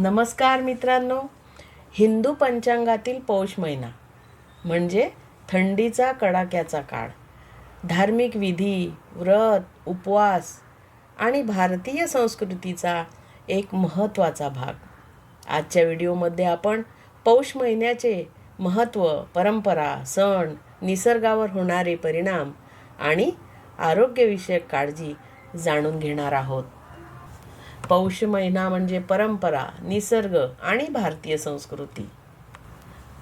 नमस्कार मित्रांनो. हिंदू पंचांगातील पौष महिना म्हणजे थंडीचा कडाक्याचा काळ. धार्मिक विधी व्रत उपवास आणि भारतीय संस्कृतीचा एक महत्त्वाचा भाग. आजच्या व्हिडिओमध्ये आपण पौष महिन्याचे महत्त्व परंपरा सण निसर्गावर होणारे परिणाम आणि आरोग्यविषयक काळजी जाणून घेणार आहोत. पौष महिना म्हणजे परंपरा निसर्ग आणि भारतीय संस्कृती.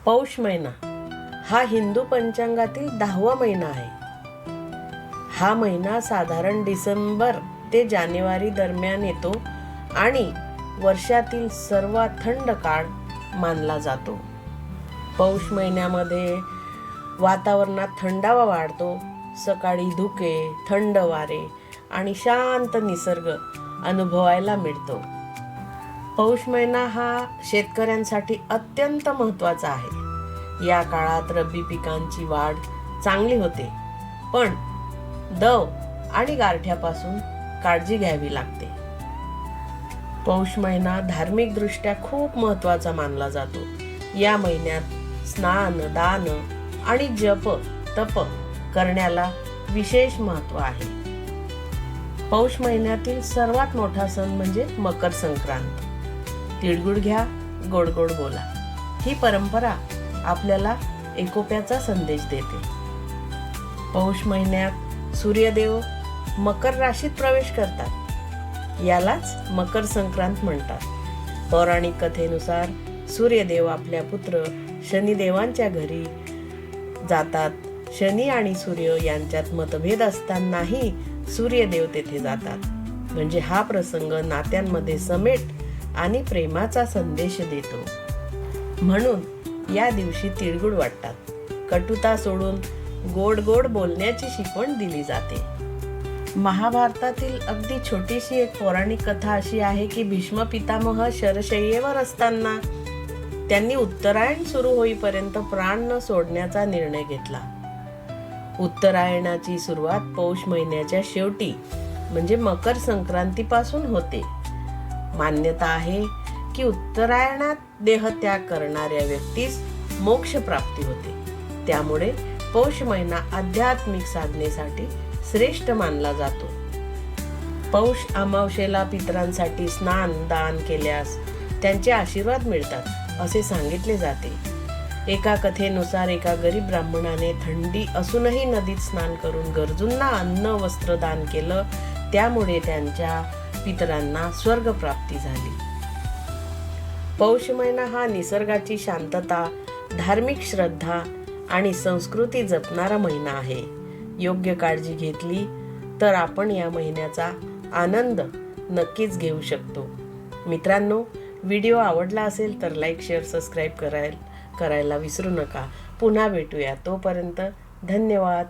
पौष महिना हा हिंदू पंचांगातील दहावा महिना आहे. हा महिना साधारण डिसेंबर ते जानेवारी दरम्यान येतो आणि वर्षातील सर्वात थंड काळ मानला जातो. पौष महिन्यामध्ये वातावरणात थंडावा वाढतो. सकाळी धुके थंड वारे आणि शांत निसर्ग अनुभवायला मिळतो. पौष महिना हा शेतकऱ्यांसाठी अत्यंत महत्त्वाचा आहे. या काळात रब्बी पिकांची वाढ चांगली होते पण दव आणि गारठ्यापासून काळजी घ्यावी लागते. पौष महिना धार्मिकदृष्ट्या खूप महत्त्वाचा मानला जातो. या महिन्यात स्नान दान आणि जप तप करण्याला विशेष महत्त्व आहे. पौष महिन्यातील सर्वात मोठा सण म्हणजे मकर संक्रांत. तिळगुळ घ्या गोड गोड बोला. ही परंपरा आपल्याला एकोप्याचा संदेश देते. पौष महिन्यात सूर्यदेव मकर राशीत प्रवेश करतात. यालाच मकर संक्रांत म्हणतात. पौराणिक कथेनुसार सूर्यदेव आपल्या पुत्र शनिदेवांच्या घरी जातात. शनी आणि सूर्य यांच्यात मतभेद असतानाही सूर्यदेव तेथे जातात. म्हणजे हा प्रसंग नात्यांमध्ये समेट आणि प्रेमाचा संदेश देतो. म्हणून या दिवशी तिळगुळ वाटतात. कटुता सोडून गोड गोड बोलण्याची शिकवण दिली जाते. महाभारतातील अगदी छोटीशी एक पौराणिक कथा अशी आहे की भीष्म पितामह शरशय्येवर असताना त्यांनी उत्तरायण सुरू होईपर्यंत प्राण न सोडण्याचा निर्णय घेतला. उत्तरायणाची सुरुवात पौष महिन्याच्या शेवटी म्हणजे मकर संक्रांतीपासून होते. मान्यता आहे की उत्तरायणात देहत्याग करणाऱ्या व्यक्तीस मोक्ष प्राप्ती होते. त्यामुळे पौष महिना आध्यात्मिक साधनेसाठी श्रेष्ठ मानला जातो. पौष अमावशेला पितरांसाठी स्नान दान केल्यास त्यांचे आशीर्वाद मिळतात असे सांगितले जाते. एका कथेनुसार एका गरीब ब्राह्मणाने थंडी असूनही नदीत स्नान करून गरजूंना अन्न वस्त्र दान केलं. त्यामुळे त्यांच्या पितरांना स्वर्ग प्राप्ती झाली. पौष महिना हा निसर्गाची शांतता धार्मिक श्रद्धा आणि संस्कृती जपणारा महिना आहे. योग्य काळजी घेतली तर आपण या महिन्याचा आनंद नक्कीच घेऊ शकतो. मित्रांनो व्हिडिओ आवडला असेल तर लाईक शेअर सबस्क्राईब कराय करायला विसरू नका. पुन्हा भेटूया. तोपर्यंत धन्यवाद.